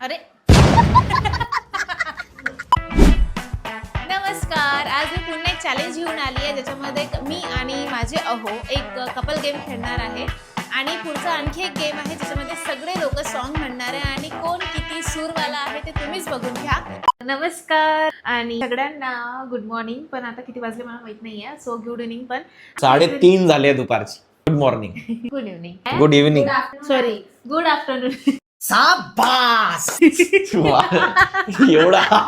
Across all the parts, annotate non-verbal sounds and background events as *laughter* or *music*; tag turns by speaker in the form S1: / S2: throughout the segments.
S1: अरे. नमस्कार आज मी पुन्हा एक चॅलेंज घेऊन आली आहे ज्याच्यामध्ये मी आणि माझे अहो एक कपल गेम खेळणार आहे. आणि पुढचा आणखी एक गेम आहे ज्याच्यामध्ये सगळे लोक सॉन्ग म्हणणार आहे आणि कोण किती सूरवाला आहे ते तुम्हीच बघून घ्या. नमस्कार आणि सगळ्यांना गुड मॉर्निंग पण आता किती वाजले मला माहीत नाही आहे सो गुड इव्हनिंग पण.
S2: साडेतीन झाले दुपारची. Good morning
S1: good evening
S2: good evening
S1: sorry good afternoon
S2: साबास एवढा.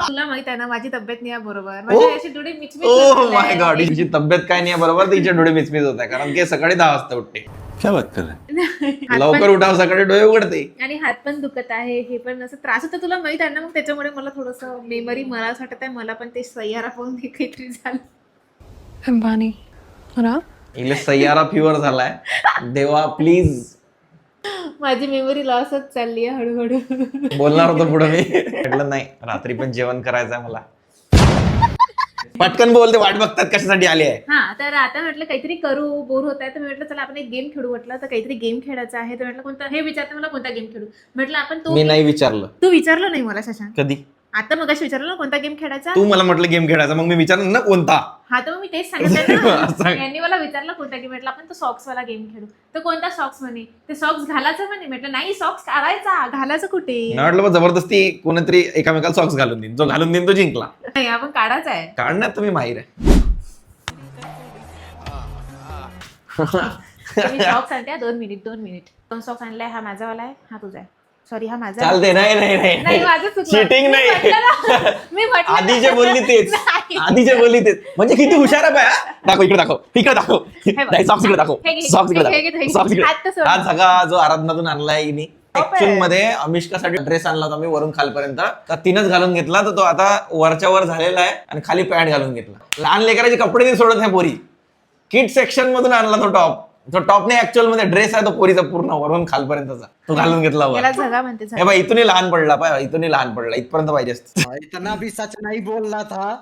S1: तुला माहीत आहे ना माझी तब्येत नाही आहे बरोबर. माझी अशी डोळे मिचमिच
S2: ओ
S1: होत
S2: माय
S1: आहे.
S2: गॉड हिची तब्येत काय नाही बरोबर तिचे डोळे मिचमिच होत आहे कारण की सकाळी दहा वाजता उठते.
S3: क्या बात कर रहे हैं? *laughs*
S1: हात
S2: लवकर
S1: पण-
S2: उठाव सकाळी डोळे उघडते.
S1: आणि हात पण दुखत आहे हे पण असं त्रास होता. तुला माहीत आहे ना मग त्याच्यामुळे मला थोडस मेमरी मला असं वाटत आहे मला पण ते सह्यारा पाहून हे काहीतरी झालं.
S4: अंबानी और आप
S2: इले सय्यारा फिवर झालाय. देवा प्लीज
S1: माझी मेमरी लॉसच चालली आहे हळूहळू.
S2: बोलणार होतो पुढे मी. म्हटलं नाही रात्री पण जेवण करायचं आहे मला. पटकन बोलते वाट बघतात कशासाठी आली आहे.
S1: हा तर आता म्हटलं काहीतरी करू बोर होत आहे तर मी म्हटलं चला आपण एक गेम खेळू म्हटलं तर काहीतरी गेम खेळायचा आहे. तर म्हटलं कोणता? हे विचारतं मला कोणता गेम खेळू? म्हटलं आपण तो
S2: मी नाही विचारलं.
S1: तू विचारलं नाही मला शशांक.
S2: कधी?
S1: आता मग विचारलं ना कोणता गेम खेळायचा?
S2: तू मला म्हटलं गेम खेळायचा मग मी विचारलं ना कोणता?
S1: हा तर मग मी तेच सांगितलं *laughs*
S2: सांग.
S1: यांनी मला विचारलं कोणता गेम म्हटलं आपण तो सॉक्स वाला गेम खेळू. तर कोणता सॉक्स म्हणे. ते सॉक्स घालायचं म्हणे. म्हटलं नाही सॉक्स काढायचा. घालायचं कुठे?
S2: म्हटलं मग जबरदस्ती कोणीतरी एकामेकाला सॉक्स घालून देईन. जो घालून देईन तो जिंकला.
S1: नाही आपण काढायचा आहे.
S2: काढण्यात तुम्ही माहीर आहे.
S1: मी सॉक्स आणते हा, दोन मिनिट दोन मिनिट दोन सॉक्स आणलाय हा माझावाला आहे हा तुझा आहे. सॉरी हा माझा.
S2: चालते नाही. नाही
S1: नाही
S2: नाही.
S1: माझं चुकलं. मी
S2: नाही.
S1: म्हटलं ना, मी *laughs* म्हटलं.
S2: आधी जे बोलली तेच.
S1: नाही.
S2: आधी जे बोलली तेच. म्हणजे किती हुशार आहे बाया. दाखव इकडे दाखव. इकडे दाखव.
S1: हे बघ.
S2: नाही सॉक्स इकडे दाखव.
S1: हे घे,
S2: सॉक्स इकडे
S1: हे घे, हे
S2: दाखव
S1: घे.
S2: सॉक्स इकडे.
S1: सोड.
S2: हा सगळा जो आराधनातून आणलाय हिने ऍक्च्युअल
S1: आहे.
S2: मध्ये अमिष्कासाठी ड्रेस आणला होता मी वरून खालपर्यंत. तर तिनंच घालून घेतला तर तो आता वरच्या वर झालेला आहे आणि खाली पॅन्ट घालून घेतला. लहान लेकराचे कपडे नाही सोडत नाही पोरी. किड सेक्शन मधून आणला तो टॉप तो टॉप नाही ऍक्च्युअलमध्ये ड्रेस आहे तो पोरीचा पूर्ण वरून खालपर्यंतचा. तो घालून घेतला वर.
S1: याला झगा म्हणते
S2: हे
S1: झगा.
S2: बाई इथूनही लहान पडला पाय इथूनही लहान पडला इथपर्यंत पाहिजे असतं.
S3: इतना भी सच नहीं था.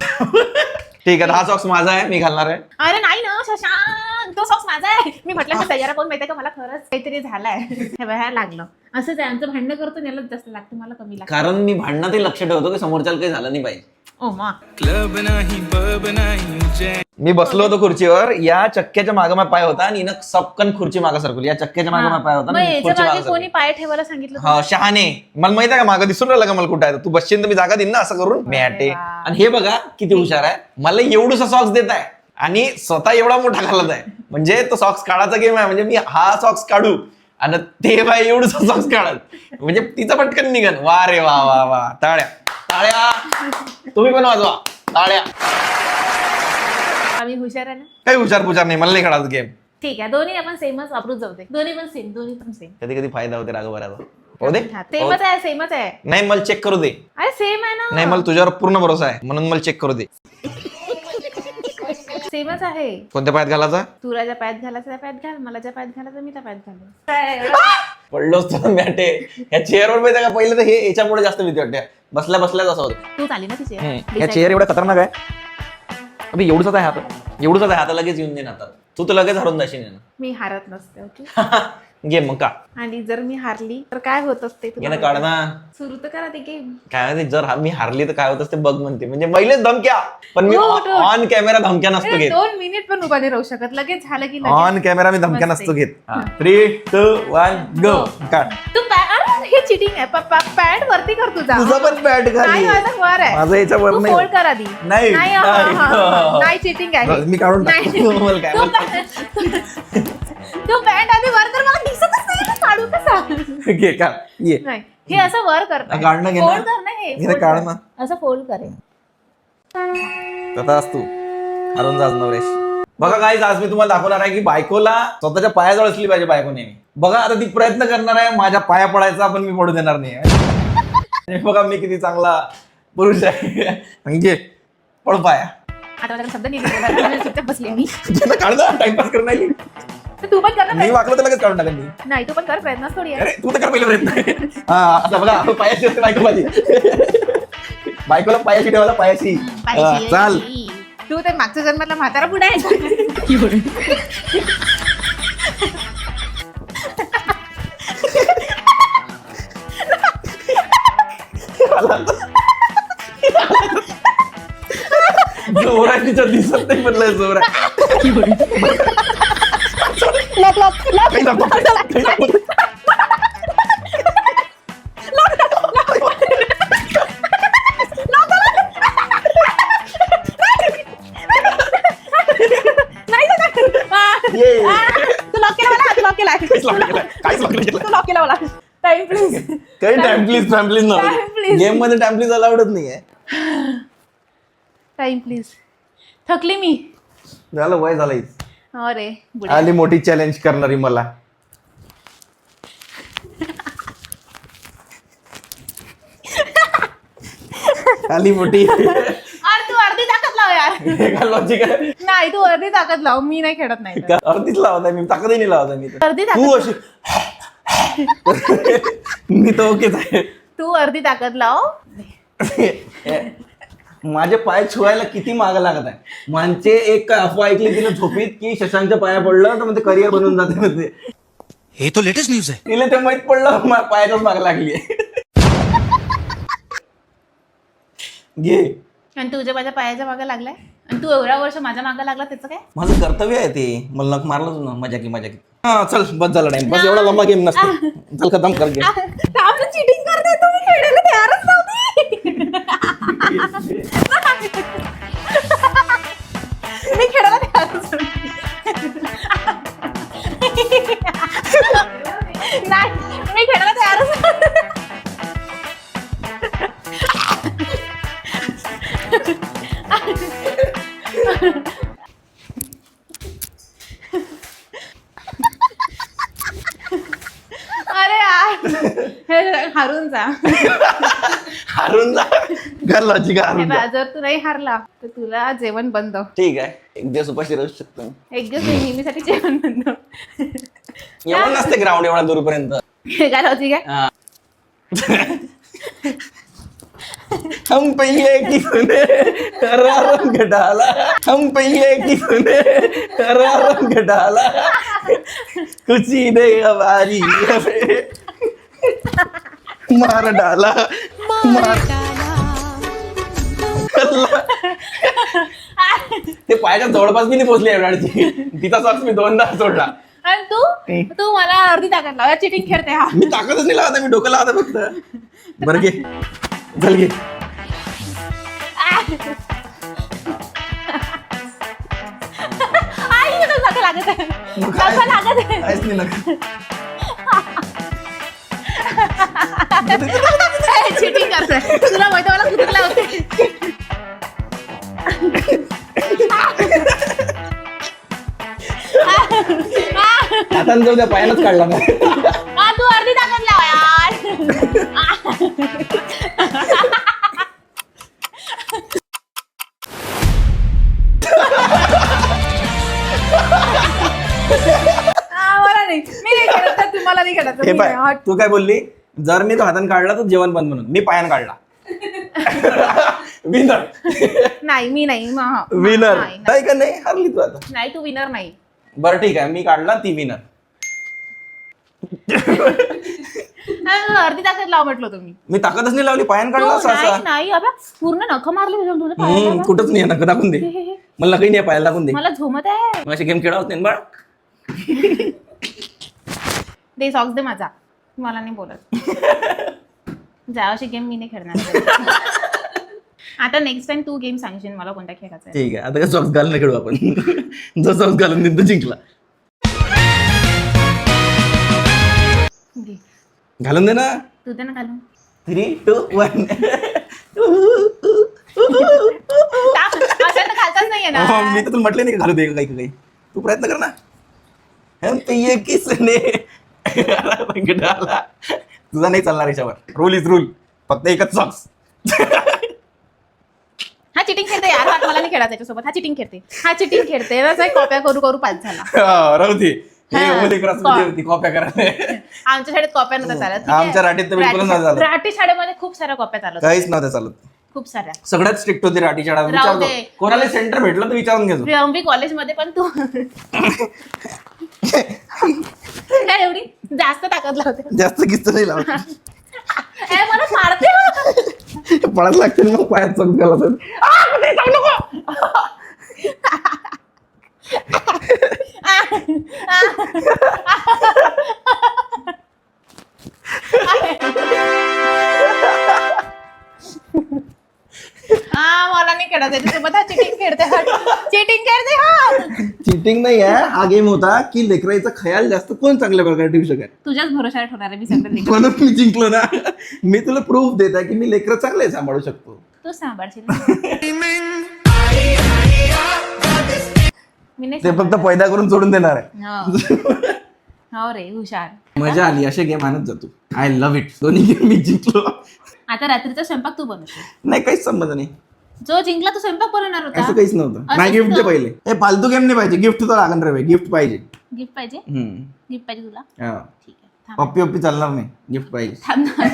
S2: ठीक आहे हा सॉक्स माझा आहे मी घालणार आहे.
S1: अरे नाही ना शशांक तो सॉक्स माझा आहे. मी म्हटलं की तयारा कोण माहितीये का? मला खरंच काहीतरी झालंय. हे बघा लागलं. असंच आहे आमचं भांडणं करतो आणि यालाच जास्त लागतं मला कमी लागतं.
S2: कारण मी भांडणातही लक्ष ठेवतो की समोरच्याला काही झालं नाही पाहिजे.
S1: ओ मा.
S2: मी बसलो होतो खुर्चीवर. या चक्क्याच्या मागे माझा पाय होता आणि हिनं सपकन खुर्ची मागे सरकवली या चक्क्याच्या मागे माझा पाय होता
S1: मग
S2: आणि
S1: याच्या
S2: खुर्ची
S1: मागे
S2: मागे
S1: कोणी. पाय ठेवायला सांगितलं
S2: हा शहाणे. मला माहीत आहे का मागं दिसून राहिलं का मला कुठं आहे? तू बसशील तर मी जागा देईन ना असं करून. मॅटे
S1: वा.
S2: आणि हे बघा किती हुशार आहे. मला एवढूसा सॉक्स देत आहे. आणि स्वतः एवढा मोठा घालत आहे. म्हणजे तो सॉक्स काढायचा गेम आहे. म्हणजे मी हा सॉक्स काढू आणि ते बाय एवढूसा सॉक्स काढत. म्हणजे तिचं पटकन निघन. वा रे वा वा वा. टाळ्या. टाळ्या तुम्ही पण वाजवा. टाळ्या
S1: आम्ही हुशार आहे ना?
S2: काही हुशार पुचार नाही मला नाही खेळायचं गेम
S1: ठीक आहे दोन्ही आपण सेमच वापरून जाऊ दे. दोन्ही पण सेम दोन्ही पण सेम
S2: कधी कधी फायदा होते राग बऱ्याचा हो दे
S1: सेमच आहे सेमच आहे.
S2: नाही मला चेक करू दे.
S1: अरे सेम आहे ना.
S2: नाही मला तुझ्यावर पूर्ण भरोसा आहे. म्हणून मला चेक करू दे.
S1: सेमच आहे.
S2: कोणत्या पायात घालायचा?
S1: तुला ज्या पायात घालायचं त्या पायात घाल मला ज्या पायात घालायचं मी त्या पायात घाल?
S2: पडलोच तर मॅटे या चेअरवर माहिती का पहिलं तर हे याच्यामुळे जास्त भीती वाटते. बसल्या बसल्याच असं होतं.
S1: तू ना तिचे?
S2: या चेअर एवढा खतरनाक आहे. अबे एवढंच आहे हात. एवढंच आहे हात लगेच येऊन देईन आता तू तर लगेच हरून जाशील.
S1: मी हारत नसते ओके? *laughs*
S2: घे मग का.
S1: आणि जर मी हारली तर काय होत असते तुला
S2: यानं काढ ना.
S1: सुरू तर करा ते गेम
S2: काय माहिती जर हा- मी हारली तर काय होत असते बघ म्हणते. म्हणजे पहिलेच धमक्या. पण मी
S1: हो, हो.
S2: ऑन कॅमेरा धमक्या नसतो घेत.
S1: दोन मिनिट पण उभा नाही राहू शकत. लगेच झालं की लगेच.
S2: ऑन कॅमेरा मी धमक्या नसतो. घेत. थ्री टू वन गो काढ.
S1: तू पॅ- अरे, हे चिटिंग आहे. पॅड वरती कर तुझा.
S2: तुझा पण बॅट
S1: नाही
S2: खाली
S1: माझा वर आहे.
S2: माझं याच्यावर
S1: तू
S2: नाही.
S1: फोल्ड कर आधी.
S2: नाही,
S1: नाही हा, हा, हा, चिटिंग आहे.
S2: मी काढून
S1: नाही.
S2: टाकतो. मला काय
S1: तू *laughs* तू पॅन्ट आधी वर कर मला दिसतच नाही ना, काढू कसा
S2: घे का ये.
S1: नाही हे असं वर
S2: काढणं घे ना.
S1: फोल्ड कर ना हे
S2: घे ना,
S1: fold
S2: काढ
S1: कर.
S2: ना.
S1: असं फोल्ड करे
S2: तथाच तू. हरून जास नवरेश. बघा काय आज मी तुम्हाला दाखवणार आहे की बायकोला स्वतःच्या पायाजवळ असली पाहिजे बायको नेहमी. बघा आता ती प्रयत्न करणार आहे माझ्या पाया पडायचा पण मी पडू देणार नाही. आणि बघा मी किती चांगला पुरुष आहे. म्हणजे पड पाया.
S1: आता शब्द नाही बसली आम्ही
S2: टाइमपास *laughs* करून राहिली.
S1: तर तू पण कर ना
S2: मी
S1: प्रयत्न.
S2: वाकलो तर लगेच काढून टाकेन मी.
S1: नाही तू पण कर प्रयत्न थोडी आहे.
S2: अरे तू तर कर पहिले प्रयत्न. हा आता बघा पायाशी असते बायको माझी. बायकोला पायाशी ठेवायला पायाशी. हा,
S1: पाहिजे.
S2: चाल.
S1: तू तर मागच्या जन्मातला म्हातारा पुढे आहे
S2: जोर तिच्या दिसत नाही म्हणलंय जोर आहे
S4: लॉक लॉक लॉक
S2: काही दाखव, काही दाखव. ये.
S1: तू लॉक केला मला तू लॉक केला
S2: काहीच lock नाही केलंय, काहीच lock नाही केलंय.
S1: तू लॉक केला मला टाइम प्लीज
S2: काही टाइम प्लीज टाइम. गेममध्ये टाइम प्लीज अलाउडच नाहीये
S1: टाइम प्लीज थकली मी
S2: झालं वय झालं.
S1: अरे बुड्या.
S2: आली मोठी चॅलेंज करणारी मला. आली मोठी.
S1: अरे तू अर्धी ताकद लाव यार.
S2: लॉजिक आहे?
S1: नाही तू अर्धी ताकद लाव मी नाही खेळत नाही तर.
S2: का- अर्धीच लावत मी नाही लावत मी तर.
S1: अर्धी
S2: तू अशी मी तर ओकेच आहे.
S1: तू अर्धी ताकद लाव.
S2: माझे पाय छुवायला किती माग लागत आहे? म्हणजे एक काय अफवा ऐकली तिने झोपीत की शशांकच्या पाया पडलं तर म्हणजे करिअर बनून जाते म्हणजे.
S3: ये तो लेटेस्ट न्यूज है
S2: तिला ते माहीत पडलं मा- माग लागली. घे.
S1: आणि तुझ्या माझ्या पायाच्या मागे लागलाय? आणि तू एवढ्या वर्ष माझ्या मागे लागला त्याचं काय?
S2: माझं कर्तव्य आहे ते. मला नक मारलं ना मजा की मजा की. हा चल बस झाला टाइम बस एवढा लंबा गेम नसतो. चल खतम कर गेम
S1: चिटिंग करते तुम्ही खेळायला तयारच नव्हती. मी खेळायला तयारच नव्हती. नाही मी खेळायला तयारच नव्हती. अरे यार हे हारून जा
S2: हारून जा हारून
S1: बघ,
S2: जा
S1: जर तू नाही हारला तर तुला जेवण बंद.
S2: ठीक आहे. एक दिवस उपाशी राहू शकतो.
S1: एक दिवस नाही, नेहमीसाठी जेवण बंद.
S2: एवढं नसते ग्राउंड एवढा दूरपर्यंत.
S1: हे काय लॉजिक आहे?
S2: हाँ। हम पहिए की सुने रंग डाला. हम पहिए की सुने रंग डाला. कुछ ही नहीं हमारी हमें मार डाला मार ते पायाच्या जवळपास मी नाही पोहोचली एवढ्याची तिचा सॉक्स मी दोनदा सोडला.
S1: आणि तू तू मला अर्धी ताकद लाव. चिटिंग खेळते हा.
S2: मी ताकदच नाही लावत मी डोकं लावत फक्त. बरं घे. चल घे.
S1: आई मला नखं लागत आहे. नखं लागत आहे.
S2: काहीच नाही नका
S1: चिटिंग *laughs* करतोय. तुला माहिती मला कुठला होते
S2: आता जाऊ द्या पायानंच काढला
S1: हा तू अर्धी ताकद लाव यार. मला नाही. मी नाही खेळत तर तुम्हाला नाही खेळत
S2: हे
S1: मी
S2: पाय
S1: नाही.
S2: तू काय बोलली? जर मी तो हाताने काढला तर जेवण बंद म्हणून. मी पायान काढला. विनर
S1: नाही मी नाही. म- हा.
S2: विनर
S1: नाही, नाही.
S2: नाही का नाही? हरली तू आता.
S1: नाही तू विनर नाही.
S2: बरं ठीक आहे. मी काढला ती विनर
S1: अर्धी ताकद लाव म्हटलं तुम्ही.
S2: मी ताकदच नाही लावली पायान काढला असं
S1: नाही
S2: असं
S1: नाही अबा पूर्ण नख मारले तुझ्या तुझ्या
S2: हम्म,
S1: पायाला.
S2: कुठंच नाही नका दाखवून दे.
S1: हे, हे, हे.
S2: मला काही नाही पायाला दाखवून दे.
S1: मला झोमत आहे.
S2: मग अशी गेम खेळावत नाही बाळ? *laughs*
S1: दे सॉक्स दे माझा. मला नाही बोलत. जा अशी गेम मी नाही खेळणार. आता नेक्स्ट टाइम तू गेम सांगशील मला कोणत्या खेळायचा आहे.
S2: ठीक आहे आता काय सॉक्स घालून खेळू आपण. *laughs* जो सॉक्स घालून देईन तो जिंकला. घालून दे ना.
S1: तू दे ना घालून.
S2: थ्री टू वन
S1: टाक. असं तर घालताच नाहीये ना.
S2: मी तर तुला म्हटलं नाही का घालू दे काही काही. तू प्रयत्न कर ना. हम पे ये किसने? तुझा नाही चालणार याच्यावर. रूल इज रूल फक्त एकच सॉक्स
S1: हा चिटिंग खेळते यार. हा मला नाही खेळायचं त्याच्यासोबत हा चिटिंग खेळते. हा चिटिंग खेळते. कॉप्या करू करू पाच झाला.
S2: राहू दे. होती कॉप्या करायला.
S1: आमच्या शाळेत कॉप्या नव्हत्या चालत?
S2: आमच्या राठीत तर बिलकुलच नव्हतं चालत.
S1: राठी शाळेमध्ये खूप साऱ्या कॉप्या चालत.
S2: काहीच नव्हतं चालत.
S1: खूप साऱ्या.
S2: सगळ्यात स्ट्रिक्ट होती राठी शाळा.
S1: राहू
S2: विचारतो
S1: दे.
S2: कोणाला सेंटर भेटलं तर विचारून घेतो
S1: रंबी कॉलेजमध्ये पण तू काय एवढी जास्त ताकद लावते.
S2: जास्त किस्त नाही लावत. *laughs*
S1: ए, मला मारते
S2: पळायला लागते मग पायात चौक होते. आ,
S1: आहे तुझ्यासोबत हा चिटिंग खेळते चिटिंग खेळते हा.
S2: चिटिंग नाही आहे. हा गेम होता की लेकराईचा खयाल जास्त कोण चांगल्या प्रकारे ठेवू शकेल?
S1: तुझ्याच भरोशावर ठेवणार आहे मी सगळं लेकरं.
S2: म्हणून मी जिंकलो ना. मी तुला प्रूफ देत आहे की मी लेकरं चांगले सांभाळू शकतो.
S1: तू सांभाळशील. *laughs* मी नाही
S2: ते फक्त पैदा करून सोडून देणार आहे.
S1: सांभाळत. हो. हो रे हुशार.
S2: मजा आली असे गेम आणत जातो आय लव्ह इट दोन्ही गेम मी जिंकलो.
S1: आता रात्रीचा स्वयंपाक तू बनवशील.
S2: नाही काहीच संबंध नाही.
S1: जो जिंकला तो स्वयंपाक बनवणार
S2: असं
S1: होता
S2: काहीच नव्हतं. नाही गिफ्ट दे. पहिले. हे फालतू गेम नाही पाहिजे. गिफ्ट तर लागण रे गिफ्ट पाहिजे.
S1: गिफ्ट पाहिजे?
S2: हम्म.
S1: गिफ्ट पाहिजे तुला?
S2: हा.
S1: ठीक आहे. थांब.
S2: पप्पी पप्पी चालणार नाही. गिफ्ट पाहिजे.
S1: थांब ना.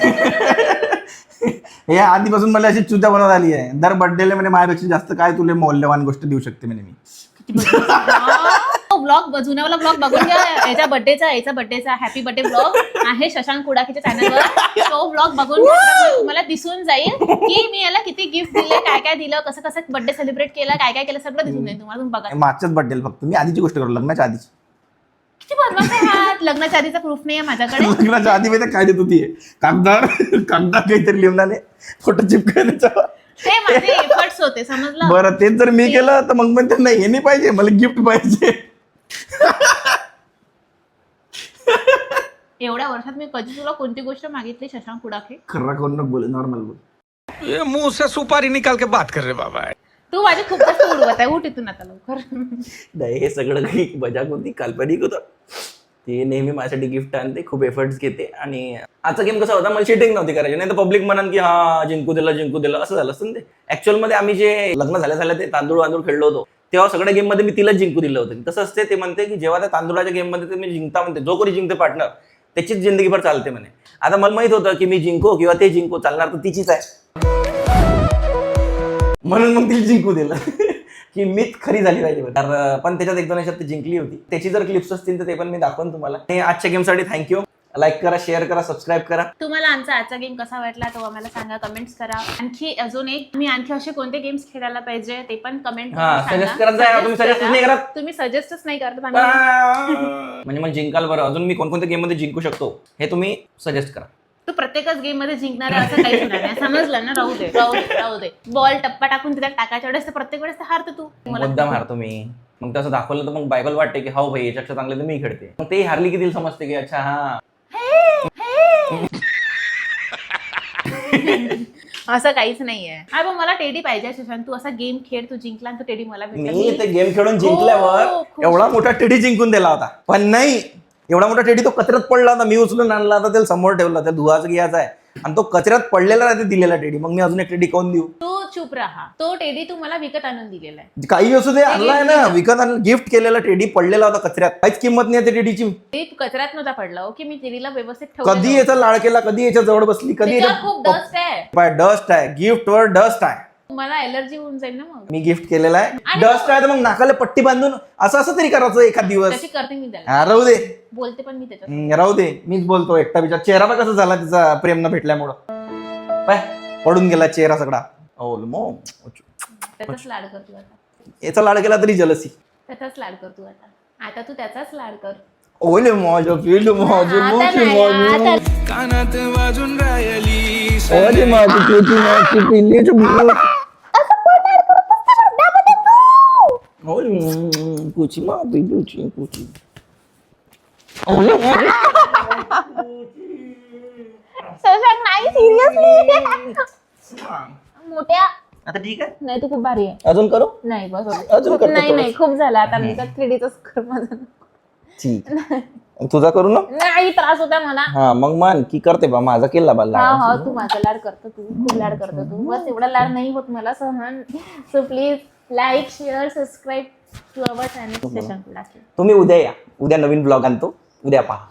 S2: हे आधीपासून मला अशी चुत्या बनवत आली आहे. दर बर्थडेला म्हणजे माझ्यापेक्षा जास्त काय तुला मौल्यवान गोष्ट देऊ शकते म्हणे मी.
S1: ब्लॉग जुन्यावाला ब्लॉग बघून घ्या. याच्या बर्थडेचा याचा बर्थडेचा हॅपी बर्थडे ब्लॉग आहे शशांक कुडाकीच्या चॅनलवर तो ब्लॉग बघून तुम्हाला दिसून जाईल की मी याला किती गिफ्ट दिले काय काय दिलं कसं कसं बर्थडे सेलिब्रेट केलं काय काय केलं सगळं दिसून जाईल तुम्हाला. तुम्ही बघा.
S2: मागच्याच बर्थडेला फक्त. मी आधीची गोष्ट करू लग्नाच्या आधीची.
S1: किती लग्नाच्या आधीचा प्रूफ नाही आहे माझ्याकडे.
S2: लग्नाच्या आधी माहिती काय देत होती कागदावर कागदावर काहीतरी लिहून आले. फोटो चिपकाय त्याच्यावर.
S1: ते माझे एफर्ट्स होते समजलं?
S2: बरं तेच जर मी केलं तर मग म्हणते नाही हे नाही पाहिजे मला गिफ्ट पाहिजे. *laughs*
S1: एवढ्या वर्षात मी कधी तुला कोणती गोष्ट मागितली शशांक कुडाखे?
S2: खर्रा करून नको बोल नॉर्मल बोल.
S3: ये मुंह से सुपारी निकाल के बात कर रहे बाबा.
S1: तू माझी खूप जास्त उडवत आहे उठ इथून आता लवकर.
S2: नाही हे सगळं काही मजाक होती काल्पनिक होतं. ती नेहमी माझ्यासाठी गिफ्ट आणते खूप एफर्ट्स घेते आणि आजचा गेम कसा होता मला शिटिंग नव्हती करायची. नाही तर पब्लिक म्हणाल की हा जिंकू दिलं जिंकू दिलं. असं झालं असतं ना ते. ऍक्च्युअलमध्ये आम्ही जे लग्न झाल्या झाल्या ते तांदूळ वांदूळ खेळलो होतो. तेव्हा सगळ्या गेममध्ये मी तिलाच जिंकू दिलं होतं. तसं असते ते म्हणते की जेव्हा त्या तांदुळाच्या गेममध्ये मी जिंकता म्हणते जो कोणी जिंकते पार्टनर त्याचीच जिंदगीभर चालते म्हणे. आता मला माहीत होतं की मी जिंको किंवा ते जिंको चालणार तर तिचीच आहे. म्हणून मग तिला जिंकू दिलं. *laughs* की मीच खरी झाली पाहिजे तर पण त्याच्यात एक दोन याच्यात जिंकली होती. त्याची जर क्लिप्स असतील तर ते पण मी दाखवून तुम्हाला. आजच्या गेमसाठी थँक्यू लाईक करा शेअर करा सबस्क्राईब करा.
S1: तुम्हाला आमचा आजचा गेम कसा वाटला तो आम्हाला सांगा कमेंट्स करा. आणखी अजून एक मी आणखी असे कोणते गेम्स खेळायला पाहिजे ते पण कमेंट
S2: हा, suggest करत जा. तुम्ही नाही करत.
S1: तुम्ही सजेस्टच नाही करत *laughs*
S2: म्हणजे मग जिंकाल बरं. अजून मी कोणकोणत्या गेममध्ये जिंकू शकतो हे तुम्ही सजेस्ट करा.
S1: तू प्रत्येकच गेममध्ये जिंकणार आहे असं काहीच होणार नाही. समजलं ना? राहू दे राहू दे राहू दे. बॉल टप्पा टाकून तिथे टाकायच्या वेळेस तर प्रत्येक वेळेस तर हारतो तू. मला
S2: मुद्दाम हारतो मी. मग तसं दाखवलं तर मग बायबल वाटते की हो भाई याच्यापेक्षा चांगले तर मी खेळते. मग ते हारली की तिला समजते की अच्छा हा. *laughs*
S1: असं काहीच नाहीये. अरे पण मला टेडी पाहिजे सुशांत तू असा गेम खेळ तू जिंकला आणि तू टेडी मला भेटला.
S2: मी ते गेम खेळून
S1: हो,
S2: जिंकल्यावर
S1: खूप
S2: एवढा मोठा टेडी जिंकून दिला होता. पण नाही एवढा मोठा टेडी तो कचऱ्यात पडला होता मी उचलून आणला होता त्याला समोर ठेवला त्या धुवाचा घ्यायचा आहे. आणि तो कचऱ्यात पडलेला राहते दिलेला टेडी. मग मी अजून एक टेडी कोण देऊ?
S1: तू चुप राहा. तो टेडी तू मला विकत आणून दिलेला आहे.
S2: काही असू दे आणलाय ना. विकत आणलं गिफ्ट केलेला टेडी पडलेला होता कचऱ्यात. काहीच किंमत नाही त्या टेडीची.
S1: ते कचऱ्यात नव्हता पडला ओके मी टेडीला व्यवस्थित
S2: कधी. याचा लाळ केला कधी याच्या जवळ बसली कधी
S1: त्याच्यावर खूप डस्ट आहे.
S2: डस्ट आहे. गिफ्ट वर डस्ट आहे.
S1: मला एलर्जी होऊन जाईल ना मग.
S2: मी गिफ्ट केलेला आहे.
S1: आणि
S2: डस्ट आहे तर मग नाकाला पट्टी बांधून असं असं तरी करायचं एखाद दिवस.
S1: करते मी त्याला.
S2: हा, राहू दे.
S1: बोलते पण मी त्याच्यात.
S2: हम्म, राहू दे. मीच बोलतो एकटा बिचार. चेहरा पण कसा झाला तिचा प्रेम न भेटल्यामुळं. पाय पडून गेला चेहरा सगळा. ओ मो
S1: त्याचाच लाड कर तू आता.
S2: याचा लाड केला तरी जलसी
S1: त्याचाच लाड कर तू आता. आता तू त्याचाच लाड कर.
S2: ओले माझं पिल माझं
S1: आता
S2: मोठी
S1: नाही,
S2: माझी
S1: आता-
S3: कानात वाजून राहिली
S2: ओले माझी पिली माझी पिल्लीची माझी कुची कुची ओले, ओले.
S1: शशांक नाही सिरियसली मोठ्या
S2: आता ठीक आहे?
S1: नाही तू खूप भारी आहे.
S2: अजून करू?
S1: नाही बस
S2: अजून करतो
S1: नाही नाही. खूप झालं. आता मी तर थ्रीडीच कर माझं.
S2: ठीक तुझा करू ना?
S1: नाही त्रास होता मला.
S2: हा मग मान की करते बा माझा केला बा
S1: हा
S2: लाड.
S1: हा तू माझा लाड करतो तू खूप लाड करतो तू. बस एवढा लाड नाही होत मला सहन. So please like share subscribe channel Shashank Kudake
S2: तुम्ही उद्या या. उद्या नवीन ब्लॉग आणतो. उद्या पहा.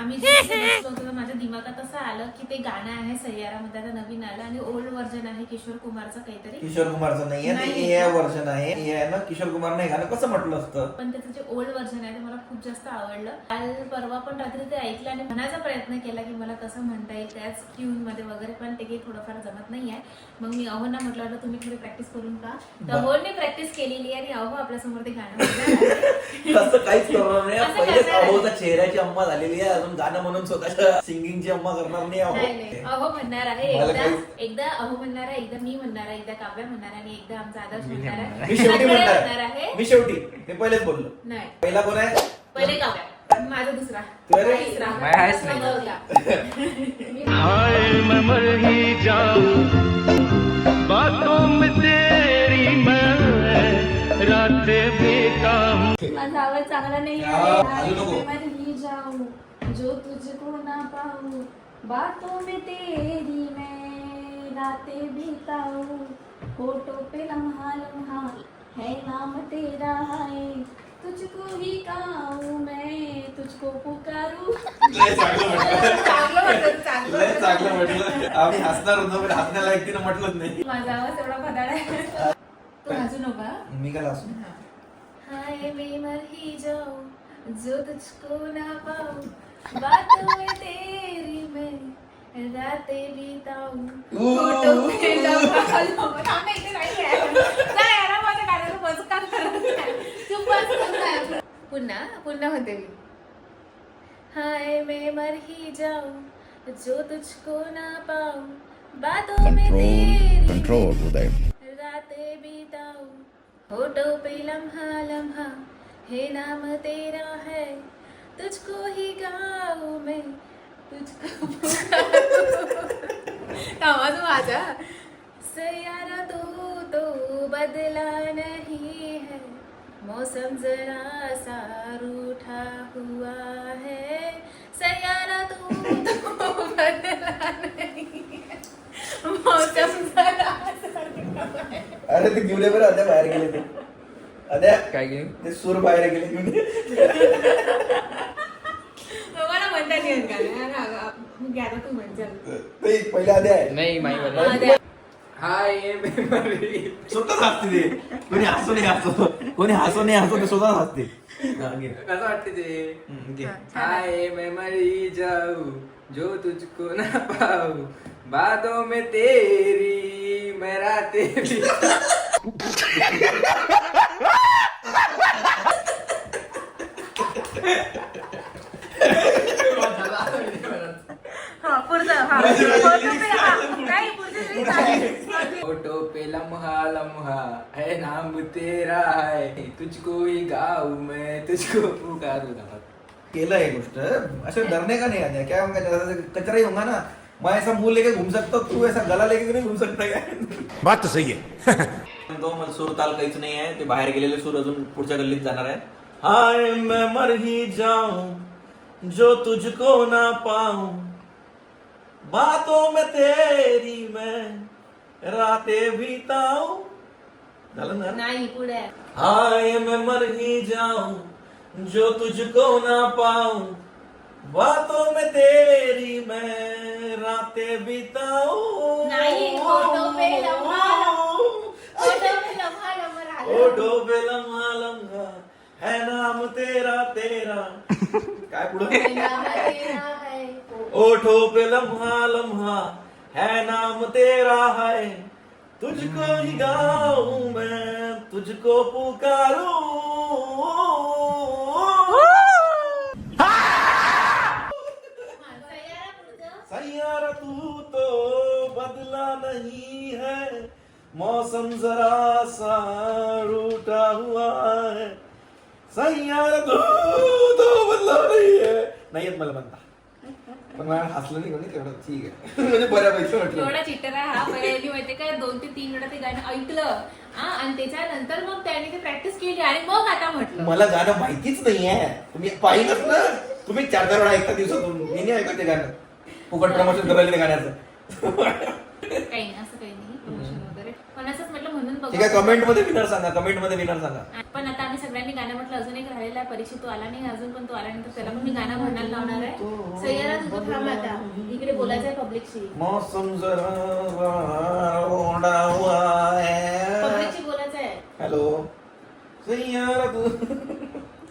S1: आम्ही *laughs* होतो माझ्या दिमागात असं आलं की ते गाणं आहे सय्यारामध्ये आता नवीन आलं आणि ओल्ड व्हर्जन आहे किशोर कुमारचं काहीतरी.
S2: किशोर कुमारचं नाहीये
S1: नाही.
S2: ते ए व्हर्जन आहे. हे ना किशोर कुमार नाही गाणं कसं म्हटलं असतं?
S1: पण त्याचं जे ओल्ड व्हर्जन आहे ते मला खूप जास्त आवडलं. काल परवा पण रात्री ते ऐकलं आणि म्हणायचा प्रयत्न केला की मला कसं म्हणता येईल त्याच ट्यून मध्ये वगैरे पण ते काही थोडंफार जमत नाही आहे. मग मी अहोना म्हटलं होतं तुम्ही थोडी प्रॅक्टिस करून का तर अहोने प्रॅक्टिस केलेली आहे आणि अहो आपल्यासमोर ते गाणं म्हणणार आहे. *laughs*
S2: तसं काहीच *laughs* करणार नाही पहिलेच. अहोचा चेहऱ्याची अम्मा झालेली आहे. अजून गाणं म्हणून स्वतःच्या सिंगिंगची अम्मा करणार नाही
S1: नाही, नाही.
S2: अहो
S1: म्हणणार आहे
S2: मला
S1: एकदा अहो म्हणणार आहे एकदा मी म्हणणार आहे एकदा काव्या म्हणणार आहे आणि एकदा आमचा आदर्श म्हणणार आहे
S2: मी शेवटी
S1: सगळे
S2: म्हणणार आहे.
S1: आहे
S2: मी शेवटी मी पहिलेच बोललो
S1: नाही
S2: पहिला कोण आहे
S1: पहिले काव्या माझा दुसरा
S2: अरे.
S1: तिसरा.
S3: मैं आहेच नाही.
S1: चौथा.
S5: हाय मैं मर ही जाऊं बातों में तेरी मैं रातें बिताऊं
S6: माझा आवाज चांगला नाही
S2: हा,
S6: आहे
S2: नको.
S6: ही तुझको ना पाऊं बातों में तेरी मैं रातें बिताऊं होठों पे लम्हा लम्हा है नाम तेरा है तुझको ही गाऊं मैं तुझको पुकारूं।
S2: लय चांगलं म्हटलं.
S1: चांगलं म्हटलं, चांगलं
S2: लय
S1: म्हटलं.
S2: चांगलं म्हटलं. आम्ही हसणार होतो पण हसण्याला तिनं म्हटलंच नाही.
S1: माझा आवाज एवढा भदाड आहे. तू हसू नका
S2: मी काय हसू?
S1: हाय मैं मर ही जाऊं जो तुझको ना पाऊं बातों में तेरी मैं रातें बिताऊं फोटो पे लम्हा लम्हा- थांब ना, इथे नाही आहे. नाही, यार, माझ्या गाण्याला बस का करत नाही? तू बस कर ना. पुन्हा पुन्हा म्हणते मी हाय मैं मर ही जाऊं जो तुझको ना पाऊं बातों में तेरी
S7: control उदय
S1: रातें बिताऊं होठों पे लम्हा लम्हा हे नाम तेरा है तुझको ही गाऊं मैं तुझको *laughs* आवाज़ माझा सयारा तू तो बदला नहीं है मौसम जरा सा रूठा हुआ है। सयारा तू तो बदला नहीं है मौसम जरा सा
S2: अरे ते घेऊन बरं अद्या बाहेर गेले ते अद्या
S3: काय गेम
S2: ते सूर बाहेर गेले घेऊन पहिले आहे.
S3: नाही. हाय मेमरी
S2: स्वतःच हसते ते. कोणी हसू नाही हसतो कोणी हसू नाही हसतो ते स्वतःच हसते. हा.
S3: कसं वाटते ते?
S2: हम्म, घे.
S3: हाय मैं मरी जाऊं जो तुझको ना पाऊं. बातों में तेरी मैं रातें बिताऊं.
S1: फ़ोटो पे, हा.
S3: लम्हा लम्हा है नाम तेरा है। तुझको ही गाऊं मैं तुझको पुकारू
S2: केलं हे गोष्ट ऐसे डरने का नहीं आने। क्या होगा जैसे कचरा ही होगा ना मैं ऐसा मुँह लेके घूम सकता हूँ तू ऐसा गला लेके नहीं घूम सकता क्या
S7: बात तो सही है। *laughs*
S2: तो मला सूर ताल काहीच नाही आहे ते बाहेर गेलेले सूर अजून पुढच्या गल्लीत जाणार आहे. हाय मैं मर ही जाऊँ जो तुझको ना पाऊँ। बातों में तेरी मैं रातें बिताऊं।
S1: नाही.
S2: हाय मैं मर ही जाऊँ जो तुझको ना पाऊँ। बातों में तेरी मैं रातें बिताऊं।
S1: नाही, होठों पे लम्हा पे लम्हा लम्हा राहिलं.
S2: पे लम्हा लम्हा। है नाम तेरा तेरा। *laughs* काय पुढे. ओठो पे लम्हा लम्हा, है नाम तेरा है तुझको ही गाऊं मैं, तुझको पुकारूं।
S1: सैयारा,
S2: तू तो बदला नहीं है। मौसम जरा सा रूठा हुआ है। सैयारा, तू तो बदला नहीं है। नाही येत मला म्हणता पण मला हसलं नाही कोणी तेवढं ठीक आहे. *laughs* म्हणजे बऱ्यापैकी म्हटलं.
S1: एवढा चिट्टर आहे हा काय दोन ते तीन वेळा ते गाणं ऐकलं हा आणि त्याच्यानंतर मग त्याने ते प्रॅक्टिस केली आणि मग आता म्हटलं.
S2: मला गाणं माहितीच नाहीये तुम्ही पाहिलंच ना? तुम्ही चार चार वेळा ऐकता दिवसातून. मी नाही ऐकत ते गाणं. फुकट प्रमोशन करायला गाण्याचं.
S1: काही नाही असं काही नाही प्रमोशन वगैरे पण असंच म्हटलं म्हणून बघू
S8: ठीक आहे कमेंटमध्ये विनर सांगा कमेंटमध्ये विनर सांगा.
S1: पण आता आम्ही सगळ्यांनी गाणं म्हटलं अजून एक राहिलेला आहे परीक्षित तू आला नाही अजून पण तू आल्यानंतर त्याला पण मी गाणं म्हणायला लावणार आहे. सय्यारा तुझं थांब आता. इकडे बोलायचं आहे पब्लिकशी.
S8: मौसम जरा ओढा हुआ है
S1: पब्लिकशी बोलायचं आहे.
S8: हॅलो. सय्यारा तू.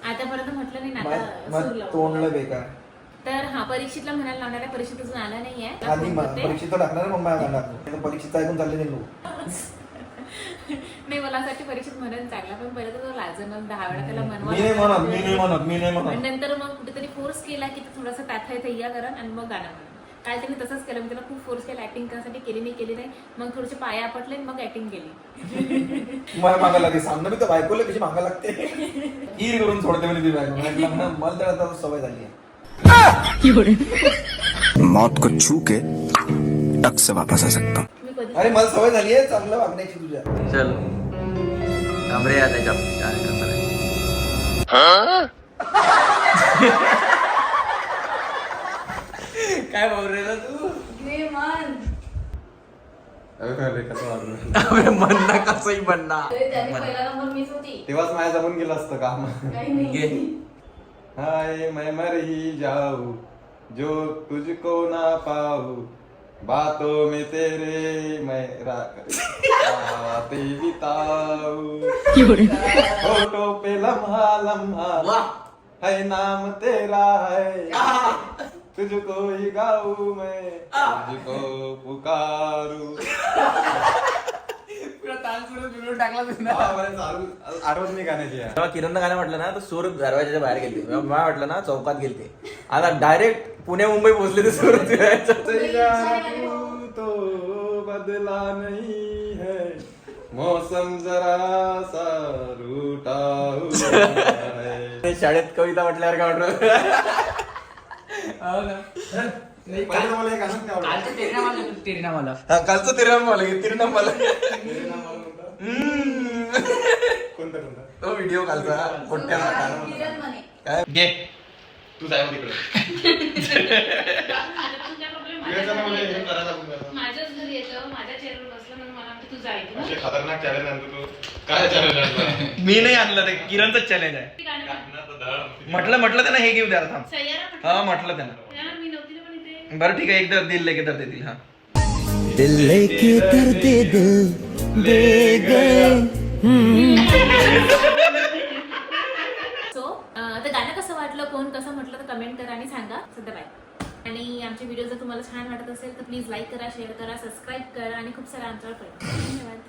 S1: आतापर्यंत म्हटलं नाही ना आता.
S8: तोंडलं बेकार.
S1: तर हा परीक्षितला म्हणायला लावणार आहे परीक्षित अजून आला नाहीये.
S8: परीक्षेत टाकणार मग माझ्या परीक्षेत ऐकून चालले नाही *laughs* *laughs*
S1: नाही मला असं परीक्षित म्हणत चांगला पण पहिलं तर लाजणं दहा वेळा त्याला मनवा
S8: मी नाही म्हणत मी नाही म्हणत मी नाही
S1: आणि
S8: म्हणत
S1: नंतर मग कुठेतरी फोर्स केला की ते थोडंसं ताथा तय्या करा आणि मग गाणं म्हणा. काल त्यांनी तसंच केलं मी त्याला खूप फोर्स केला ऍक्टिंग करण्यासाठी केली नाही केली नाही. मग थोडेसे पाया आपटले आणि मग ऍक्टिंग केली. *laughs*
S8: मला मागा लागते सामने मी तर बायकोला कशी मागा लागते? *laughs* ईर करून सोडते ती बायको. मला मला तर आता सवय झाली आहे.
S7: मौत को छू के टक से वापस आ सकता हूँ.
S8: अरे मला सवय झाली आहे चांगलं वागण्याची तुझ्या.
S2: चल. थांबरे या त्याच्या काय बोल रे ना तू? अबे म्हणणं कसंही म्हणणं
S8: तेव्हाच माझ्या जमून गेलं असतं काम.
S6: काही नाही.
S2: घे.
S8: हाय मैं मर ही जाऊ. जो तुझको ना पाऊ. बातों में तेरे मैं रातें बिताऊ। फोटो पे लम्हा लम्हा है नाम तेरा है। तुझको ही गाऊ मैं तुझको पुकारू। आठवत नाही गाण्याची.
S2: तेव्हा किरण गाणं म्हटलं ना तर सूर दरवाजाच्या बाहेर गेली मला म्हटलं ना चौकात गेलते. आता डायरेक्ट पुणे मुंबई पोहोचले ते सूरत फिरायचं.
S8: तेरा तू तो बदला नहीं है. मौसम जरा सा रूठा है.
S2: ते शाळेत कविता म्हटल्यावर काय वाटलं?
S8: पहिलं मला एक गाणं नाही आवडलं.
S2: हा, कालचं तिरनाम मला तिरनाम मला
S8: कोणतं कोणतं?
S2: तो व्हिडिओ कालचा
S6: किरण म्हणे.
S2: काय? घे.
S8: तू जाय मग तिकडे.
S1: माझ्याच घरी येतं माझ्या चेअरवर बसलं म्हणून मला वाटतं तू जायचं
S8: असे खतरनाक चॅलेंज आणतो तू. काय चॅलेंज *laughs*
S9: मी नाही आणलं ते किरणचं चॅलेंज आहे. म्हटलं म्हटलं त्यांना हे घेऊ द्या थांब.
S1: सय्यारा
S9: हा म्हटलं त्यांना.
S1: म्हटलं मी नव्हती ना पण इथे.
S9: बरं ठीक आहे एकदा दिल लेके तर देतील हा.
S7: दिल लेके दर्दे दिल दे गए *laughs*
S1: सो तर गाणं कसं वाटलं कोण कसं म्हटलं तर कमेंट करा आणि सांगा. सध्या बाय आणि आमचे व्हिडिओ जर तुम्हाला छान वाटत असेल तर प्लीज लाईक करा शेअर करा सबस्क्राईब करा आणि खूप सारा आमच्यावर धन्यवाद.